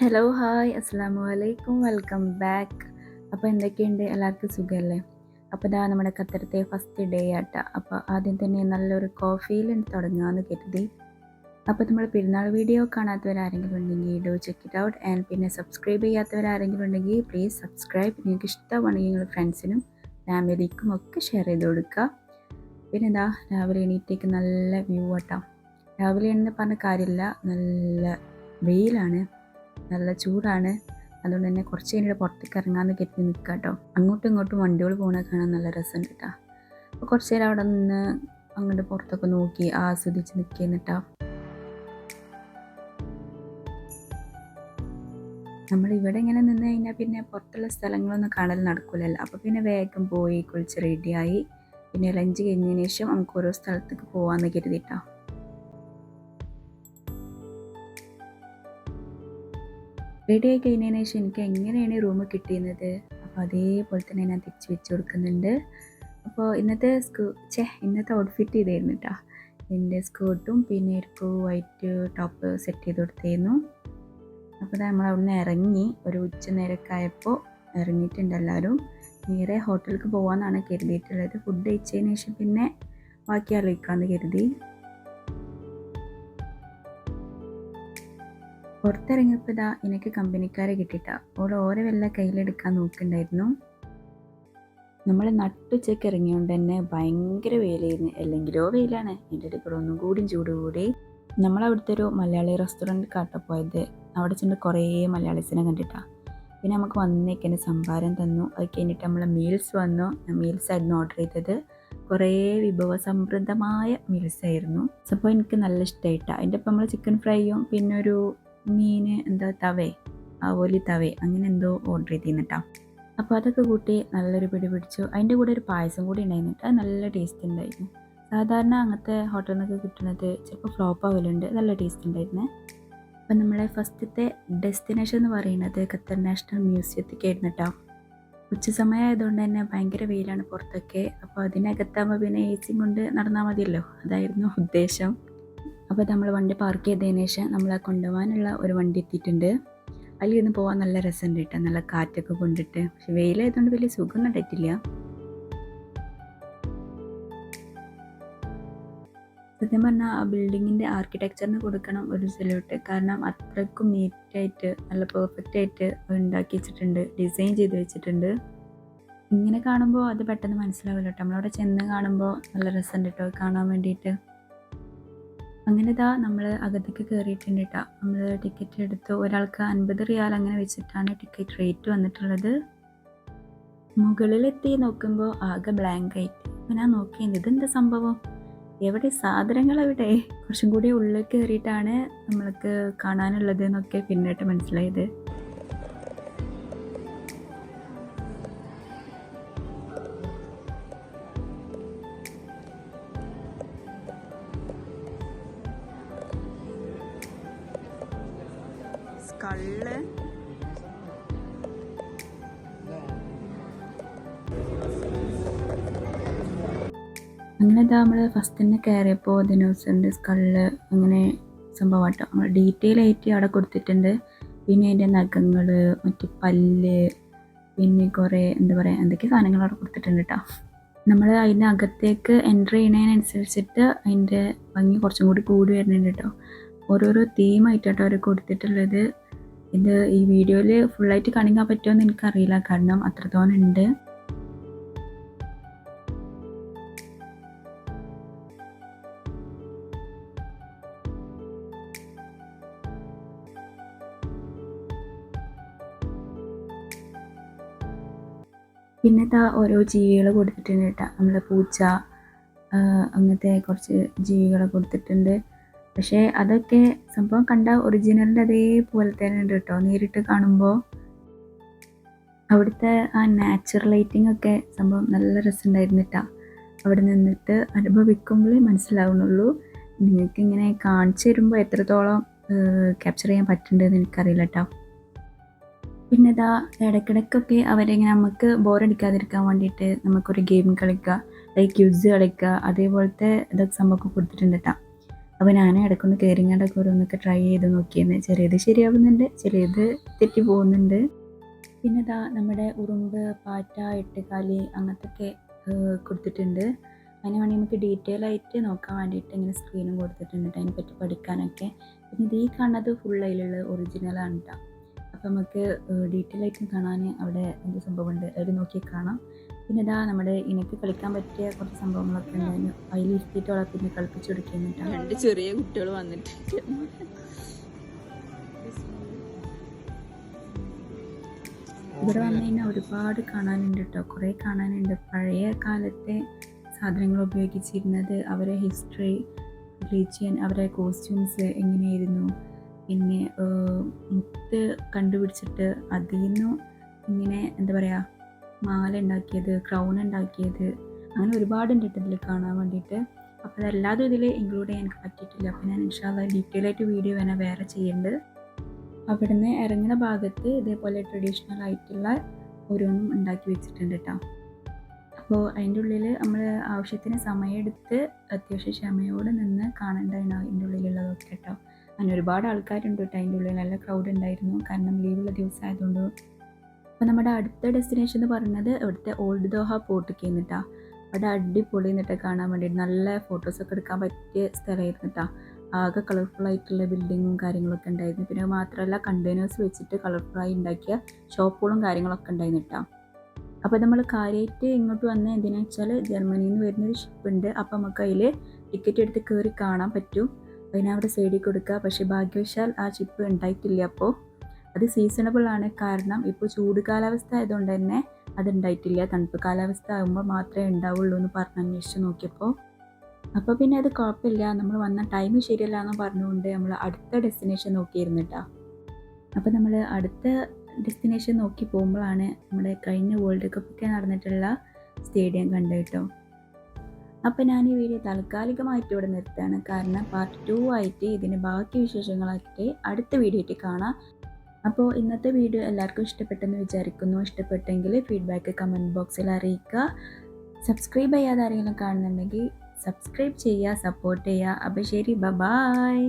Hello hi അസ്സാമു അലൈക്കും welcome back അപ്പോൾ എന്തൊക്കെയുണ്ട്? എല്ലാവർക്കും സുഖമല്ലേ അപ്പോൾ ഇതാ നമ്മുടെ ഖത്തരത്തെ ഫസ്റ്റ് ഡേ ആട്ട. അപ്പോൾ ആദ്യം തന്നെ നല്ലൊരു കോഫിയിൽ തുടങ്ങാമെന്ന് കരുതി. അപ്പോൾ നമ്മൾ പെരുന്നാൾ വീഡിയോ കാണാത്തവരാരെങ്കിലും ഉണ്ടെങ്കിൽ do check it out and പിന്നെ സബ്സ്ക്രൈബ് ചെയ്യാത്തവരാരെങ്കിലും ഉണ്ടെങ്കിൽ പ്ലീസ് സബ്സ്ക്രൈബ് നിങ്ങൾക്ക് ഇഷ്ടമാണെങ്കിൽ നിങ്ങൾ ഫ്രണ്ട്സിനും ഫാമിലിക്കും ഒക്കെ ഷെയർ ചെയ്ത് കൊടുക്കുക. പിന്നെ എന്താ രാവിലെ എണീറ്റേക്ക് നല്ല വ്യൂ ആട്ടാം. രാവിലെ എണ്ണെന്ന് പറഞ്ഞ കാര്യമില്ല നല്ല വെയിലാണ്. നല്ല ചൂടാണ്. അതുകൊണ്ട് തന്നെ കുറച്ച് കഴിഞ്ഞിട്ട് പുറത്തേക്ക് ഇറങ്ങാമെന്ന് കരുതി നിൽക്കുക കേട്ടോ അങ്ങോട്ടും ഇങ്ങോട്ടും വണ്ടികൾ പോകുന്നത് കാണാൻ നല്ല രസമുണ്ട് കേട്ടോ അപ്പോൾ കുറച്ച് നേരം അവിടെ നിന്ന് അങ്ങോട്ട് പുറത്തൊക്കെ നോക്കി ആസ്വദിച്ച് നിൽക്കുന്നിട്ടാ നമ്മൾ ഇവിടെ ഇങ്ങനെ നിന്ന് കഴിഞ്ഞാൽ പിന്നെ പുറത്തുള്ള സ്ഥലങ്ങളൊന്നും കാണൽ നടക്കില്ലല്ലോ അപ്പോൾ പിന്നെ വേഗം പോയി കുളിച്ച് റെഡിയായി പിന്നെ ലഞ്ച് കഴിഞ്ഞതിന് ശേഷം നമുക്ക് ഓരോ സ്ഥലത്തേക്ക് പോകാമെന്ന് കരുതിയിട്ടാ റെഡി ആയി കഴിഞ്ഞതിന് ശേഷം എനിക്ക് എങ്ങനെയാണ് റൂം കിട്ടിയിരുന്നത്? അപ്പോൾ അതേപോലെ തന്നെ ഞാൻ തിരിച്ച് വെച്ച് കൊടുക്കുന്നുണ്ട്. അപ്പോൾ ഇന്നത്തെ സ്കൂ ചേ ഇന്നത്തെ ഔട്ട്ഫിറ്റ് ഇതായിരുന്നു കേട്ടോ എന്റെ സ്കേർട്ടും പിന്നെ ഒരു വൈറ്റ് ടോപ്പ് സെറ്റ് ചെയ്ത് കൊടുത്തായിരുന്നു അപ്പോൾ നമ്മൾ അവിടുന്ന് ഇറങ്ങി. ഒരു ഉച്ച നേരക്കായപ്പോൾ ഇറങ്ങിയിട്ടുണ്ട് എല്ലാവരും. നേരെ ഹോട്ടലിലേക്ക് പോകാമെന്നാണ് കരുതിയിട്ടുള്ളത്. ഫുഡ് കഴിച്ചതിന് ശേഷം പിന്നെ ബാക്കി ആലോചിക്കാമെന്ന് കരുതി. പുറത്തിറങ്ങിയപ്പോൾ ഇതാ എനിക്ക് കമ്പനിക്കാരെ കിട്ടിയിട്ട. ഓൾ ഓരോ വല്ല കയ്യിലെടുക്കാൻ നോക്കുന്നുണ്ടായിരുന്നു. നമ്മൾ നട്ടുച്ചയ്ക്ക് ഇറങ്ങിയോണ്ട് തന്നെ ഭയങ്കര വെയിലായിരുന്നു. അല്ലെങ്കിലോ വെയിലാണ്. എന്റെ ഇടയിൽ കൂടെ ഒന്നും കൂടി ചൂട് കൂടി. നമ്മളവിടുത്തെ ഒരു മലയാളി റെസ്റ്റോറന്റ് കാട്ട പോയത്. അവിടെ ചെന്ന് കുറേ മലയാളീസിനെ കണ്ടിട്ടാ. പിന്നെ നമുക്ക് വന്നേക്കന്നെ സംഭാരം തന്നു. അത് കഴിഞ്ഞിട്ട് നമ്മൾ മീൽസ് വന്നു. മീൽസ് ആയിരുന്നു ഓർഡർ ചെയ്തത്. കുറേ വിഭവ സമൃദ്ധമായ മീൽസ് ആയിരുന്നു. അപ്പോൾ എനിക്ക് നല്ല ഇഷ്ടമായിട്ടാണ് അതിന്റെ ഒപ്പം നമ്മൾ ചിക്കൻ ഫ്രൈയും പിന്നെ ഒരു മീൻ എന്താ തവേ ആവോലി തവേ അങ്ങനെ എന്തോ ഓർഡർ ചെയ്തിരുന്നിട്ടാ. അപ്പോൾ അതൊക്കെ കൂട്ടി നല്ലൊരു പിടി പിടിച്ചു. അതിന്റെ കൂടെ ഒരു പായസം കൂടി ഉണ്ടായിരുന്നിട്ട് നല്ല ടേസ്റ്റ് ഉണ്ടായിരുന്നു. സാധാരണ അങ്ങനത്തെ ഹോട്ടലിൽ നിന്നൊക്കെ കിട്ടുന്നത് ചിലപ്പോൾ ഫ്ലോപ്പ് ആവലുണ്ട്. നല്ല ടേസ്റ്റ് ഉണ്ടായിരുന്നു. അപ്പം നമ്മളെ ഫസ്റ്റത്തെ ഡെസ്റ്റിനേഷൻ എന്ന് പറയുന്നത് ഖത്തർ നാഷണൽ മ്യൂസിയത്തേക്ക് ആയിരുന്നു കേട്ടോ. ഉച്ച സമയമായതുകൊണ്ട് തന്നെ ഭയങ്കര വെയിലാണ് പുറത്തൊക്കെ. അപ്പോൾ അതിനകത്താകുമ്പോൾ പിന്നെ എ സി കൊണ്ട് നടന്നാൽ മതിയല്ലോ. അതായിരുന്നു ഉദ്ദേശം. അപ്പോൾ നമ്മൾ വണ്ടി പാർക്ക് ചെയ്തതിന് ശേഷം നമ്മളെ കൊണ്ടുപോകാനുള്ള ഒരു വണ്ടി എത്തിയിട്ടുണ്ട്. അതിൽ ഇന്ന് പോകാൻ നല്ല രസമുണ്ട് കേട്ടോ. നല്ല കാറ്റൊക്കെ കൊണ്ടിട്ട്. പക്ഷെ വെയിലായതുകൊണ്ട് വലിയ സുഖമൊന്നും ഉണ്ടായിട്ടില്ല. സത്യം പറഞ്ഞാൽ ആ ബിൽഡിങ്ങിന്റെ ആർക്കിടെക്ചറിന് കൊടുക്കണം ഒരു സല്യൂട്ട് കാരണം അത്രക്കും നീറ്റായിട്ട് നല്ല പെർഫെക്റ്റ് ആയിട്ട് ഉണ്ടാക്കി വെച്ചിട്ടുണ്ട്. ഡിസൈൻ ചെയ്ത് വെച്ചിട്ടുണ്ട്. ഇങ്ങനെ കാണുമ്പോൾ അത് പെട്ടെന്ന് മനസ്സിലാവില്ല കേട്ടോ. നമ്മളവിടെ ചെന്ന് കാണുമ്പോൾ നല്ല രസമുണ്ട് കേട്ടോ. കാണാൻ വേണ്ടിയിട്ട്. അങ്ങനെ ഇതാ നമ്മൾ അകത്തേക്ക് കയറിയിട്ടുണ്ട് കേട്ടോ നമ്മൾ ടിക്കറ്റ് എടുത്ത് ഒരാൾക്ക് അൻപത് റിയാൽ അങ്ങനെ വെച്ചിട്ടാണ് ടിക്കറ്റ് റേറ്റ് വന്നിട്ടുള്ളത്. മുകളിലെത്തി നോക്കുമ്പോൾ ആകെ ബ്ലാങ്ക് അപ്പം ഞാൻ നോക്കിയത് ഇതെന്താ സംഭവം? എവിടെ സാധനങ്ങൾ എവിടെ? കുറച്ചും കൂടി ഉള്ളിൽ കയറിയിട്ടാണ് നമ്മൾക്ക് കാണാനുള്ളത് എന്നൊക്കെ പിന്നിട്ട് മനസ്സിലായത്. സ്കള്ള് അങ്ങനെ ഇതാ നമ്മൾ ഫസ്റ്റ് തന്നെ കയറിയപ്പോൾ ദിനോസറിന്റെ സ്കള്ള് അങ്ങനെ സംഭവമാട്ടോ നമ്മൾ ഡീറ്റെയിൽ ആയിട്ട് അവിടെ കൊടുത്തിട്ടുണ്ട്. പിന്നെ അതിന്റെ നഖങ്ങൾ മറ്റ് പല്ല് പിന്നെ കുറേ എന്താ പറയുക എന്തൊക്കെ സാധനങ്ങൾ അവിടെ കൊടുത്തിട്ടുണ്ട് കേട്ടോ നമ്മൾ അതിന്റെ അകത്തേക്ക് എന്റർ ചെയ്യുന്നതിനനുസരിച്ചിട്ട് അതിന്റെ ഭംഗി കുറച്ചും കൂടി കൂടി വരുന്നുണ്ട് കേട്ടോ ഓരോരോ തീമായിട്ടാട്ടോ അവർ കൊടുത്തിട്ടുള്ളത്. ഇത് ഈ വീഡിയോയിൽ ഫുള്ളായിട്ട് കാണിക്കാൻ പറ്റുമോ എനിക്കറിയില്ല. കാരണം അത്രത്തോളം ഉണ്ട്. പിന്നത്തെ ഓരോ ജീവികൾ കൊടുത്തിട്ടുണ്ട് കേട്ടോ. നമ്മളെ പൂച്ച അങ്ങനത്തെ കുറച്ച് ജീവികളെ കൊടുത്തിട്ടുണ്ട്. പക്ഷേ അതൊക്കെ സംഭവം കണ്ട ഒറിജിനലിന്റെ അതേപോലെ തന്നെ ഉണ്ട് കേട്ടോ നേരിട്ട് കാണുമ്പോൾ അവിടുത്തെ ആ നാച്ചുറൽ ലൈറ്റിംഗ് ഒക്കെ സംഭവം നല്ല രസമുണ്ടായിരുന്നിട്ടാ അവിടെ നിന്നിട്ട് അനുഭവിക്കുമ്പോഴേ മനസ്സിലാവുന്നുള്ളൂ. നിങ്ങൾക്ക് ഇങ്ങനെ കാണിച്ചു തരുമ്പോൾ എത്രത്തോളം ക്യാപ്ചർ ചെയ്യാൻ പറ്റുന്നുണ്ടെന്ന് എനിക്കറിയില്ല കേട്ടോ പിന്നെ ഇതാ ഇടയ്ക്കിടയ്ക്കൊക്കെ അവരിങ്ങനെ നമുക്ക് ബോറടിക്കാതിരിക്കാൻ വേണ്ടിയിട്ട് നമുക്കൊരു ഗെയിം കളിക്കുക ലൈക്ക് ക്യൂസ് കളിക്കുക അതേപോലത്തെ ഇതൊക്കെ സംഭവമൊക്കെ കൊടുത്തിട്ടുണ്ട് കേട്ടോ അപ്പോൾ ഞാൻ ഇടയ്ക്കൊന്ന് കയറിങ്ങാണ്ടൊക്കെ ഓരോന്നൊക്കെ ട്രൈ ചെയ്ത് നോക്കിയെന്ന് ചെറിയത് ശരിയാവുന്നുണ്ട് ചെറിയത് തെറ്റി പോകുന്നുണ്ട്. പിന്നെ ഇതാ നമ്മുടെ ഉറുമ്പ് പാറ്റ എട്ടുകാലി അങ്ങനത്തെയൊക്കെ കൊടുത്തിട്ടുണ്ട്. അതിന് വേണ്ടി നമുക്ക് ഡീറ്റെയിൽ ആയിട്ട് നോക്കാൻ വേണ്ടിയിട്ട് ഇങ്ങനെ സ്ക്രീനും കൊടുത്തിട്ടുണ്ട് അതിനെ അതിനെപ്പറ്റി പഠിക്കാനൊക്കെ. പിന്നെ ഇത് ഈ കാണുന്നത് ഫുൾ അതിലുള്ള ഒറിജിനലാണ് കേട്ടോ അപ്പോൾ നമുക്ക് ഡീറ്റെയിൽ ആയിട്ട് കാണാൻ അവിടെ എന്ത് സംഭവമുണ്ട്? അതിൽ നോക്കി കാണാം. പിന്നെ ഇതാ നമ്മുടെ ഇനക്ക് കളിക്കാൻ പറ്റിയ കുറച്ച് സംഭവങ്ങളൊക്കെ ഉണ്ടായിരുന്നു അതിലിരുത്തിയിട്ട് അവളെ പിന്നെ കളിപ്പിച്ചു കൊടുക്കുന്നുണ്ട് രണ്ട് ചെറിയ കുട്ടികൾ വന്നിട്ട്. ഇവിടെ വന്നു കഴിഞ്ഞാൽ ഒരുപാട് കാണാനുണ്ട് കേട്ടോ. കുറെ കാണാനുണ്ട്. പഴയ കാലത്തെ സാധനങ്ങൾ ഉപയോഗിച്ചിരുന്നത് അവരെ ഹിസ്റ്ററി റിലീജിയൻ അവരെ കോസ്റ്റ്യൂംസ് എങ്ങനെയായിരുന്നു. പിന്നെ മുത്ത് കണ്ടുപിടിച്ചിട്ട് അതിൽ നിന്നും ഇങ്ങനെ എന്താ പറയുക മാല ഉണ്ടാക്കിയത് ക്രൗൺ ഉണ്ടാക്കിയത് അങ്ങനെ ഒരുപാടുണ്ട് കേട്ടോ ഇതിൽ കാണാൻ വേണ്ടിയിട്ട്. അപ്പോൾ അതെല്ലാതും ഇതിൽ ഇൻക്ലൂഡ് ചെയ്യാൻ എനിക്ക് പറ്റിയിട്ടില്ല. അപ്പോൾ ഞാൻ ഇൻഷാല്ല ഡീറ്റെയിൽ ആയിട്ട് വീഡിയോ വേണം വേറെ ചെയ്യേണ്ടത് അവിടുന്ന് ഇറങ്ങുന്ന ഭാഗത്ത് ഇതേപോലെ ട്രഡീഷണൽ ആയിട്ടുള്ള ഓരോന്നും ഉണ്ടാക്കി വെച്ചിട്ടുണ്ട് കേട്ടോ. അപ്പോൾ അതിന്റെ ഉള്ളിൽ നമ്മൾ ആവശ്യത്തിന് സമയമെടുത്ത് അത്യാവശ്യം ക്ഷമയോടെ നിന്ന് കാണേണ്ടതാണ് അതിന്റെ ഉള്ളിലുള്ളതൊക്കെ കേട്ടോ. അങ്ങനെ ഒരുപാട് ആൾക്കാരുണ്ട് കേട്ടോ അതിന്റെ ഉള്ളിൽ നല്ല ക്രൗഡ് ഉണ്ടായിരുന്നു. കാരണം ലീവുള്ള ദിവസം ആയതുകൊണ്ട് അപ്പോൾ നമ്മുടെ അടുത്ത ഡെസ്റ്റിനേഷൻ എന്ന് പറയുന്നത് ഇവിടുത്തെ ഓൾഡ് ദോഹ പോർട്ട് എന്നിട്ടാ അവിടെ അടിപൊളി എന്നിട്ട് കാണാൻ വേണ്ടിയിട്ട് നല്ല ഫോട്ടോസൊക്കെ എടുക്കാൻ പറ്റിയ സ്ഥലമായിരുന്നു കേട്ടോ ആകെ കളർഫുൾ ആയിട്ടുള്ള ബിൽഡിങ്ങും കാര്യങ്ങളൊക്കെ ഉണ്ടായിരുന്നു. പിന്നെ മാത്രമല്ല കണ്ടെയ്നേഴ്സ് വെച്ചിട്ട് ആയി ഉണ്ടാക്കിയ ഷോപ്പുകളും കാര്യങ്ങളൊക്കെ ഉണ്ടായിരുന്നു കേട്ടോ അപ്പോൾ നമ്മൾ കാര്യമായിട്ട് ഇങ്ങോട്ട് വന്ന എന്തിനാ വെച്ചാൽ ജർമ്മനിയിൽ നിന്ന് വരുന്നൊരു ഷിപ്പ് ഉണ്ട്. അപ്പോൾ നമുക്ക് അതിൽ ടിക്കറ്റ് എടുത്ത് കയറി കാണാൻ പറ്റും. അതിനെ അവിടെ സൈഡിൽ കൊടുക്കുക പക്ഷേ ഭാഗ്യവശാൽ ആ ഷിപ്പ് ഉണ്ടായിട്ടില്ല അപ്പോൾ അത് സീസണബിൾ ആണ്. കാരണം ഇപ്പോൾ ചൂട് കാലാവസ്ഥ ആയതുകൊണ്ട് തന്നെ അത് ഉണ്ടായിട്ടില്ല തണുപ്പ് കാലാവസ്ഥ ആകുമ്പോൾ മാത്രമേ ഉണ്ടാവുള്ളൂ എന്ന് പറഞ്ഞ് അന്വേഷിച്ച് നോക്കിയപ്പോൾ അപ്പോൾ പിന്നെ അത് കുഴപ്പമില്ല. നമ്മൾ വന്ന ടൈം ശരിയല്ല എന്ന് പറഞ്ഞുകൊണ്ട് നമ്മൾ അടുത്ത ഡെസ്റ്റിനേഷൻ നോക്കിയിരുന്നു കേട്ടോ അപ്പോൾ നമ്മൾ അടുത്ത ഡെസ്റ്റിനേഷൻ നോക്കി പോകുമ്പോഴാണ് നമ്മുടെ കഴിഞ്ഞ വേൾഡ് കപ്പൊക്കെ നടന്നിട്ടുള്ള സ്റ്റേഡിയം കണ്ടു കേട്ടോ അപ്പോൾ ഞാൻ ഈ വീഡിയോ താൽക്കാലികമായിട്ട് ഇവിടെ നിർത്തുകയാണ്. കാരണം പാർട്ട് ടു ആയിട്ട് ഇതിന്റെ ബാക്കി വിശേഷങ്ങളായിട്ട് അടുത്ത വീഡിയോ ആയിട്ട് കാണാം. അപ്പോൾ ഇന്നത്തെ വീഡിയോ എല്ലാവർക്കും ഇഷ്ടപ്പെട്ടെന്ന് വിചാരിക്കുന്നു. ഇഷ്ടപ്പെട്ടെങ്കിൽ ഫീഡ്ബാക്ക് കമന്റ് ബോക്സിൽ അറിയിക്കുക സബ്സ്ക്രൈബ് ചെയ്യാതെ ആരെങ്കിലും കാണുന്നുണ്ടെങ്കിൽ സബ്സ്ക്രൈബ് ചെയ്യുക സപ്പോർട്ട് ചെയ്യുക. അപ്പോൾ ശരി ബ ബായ്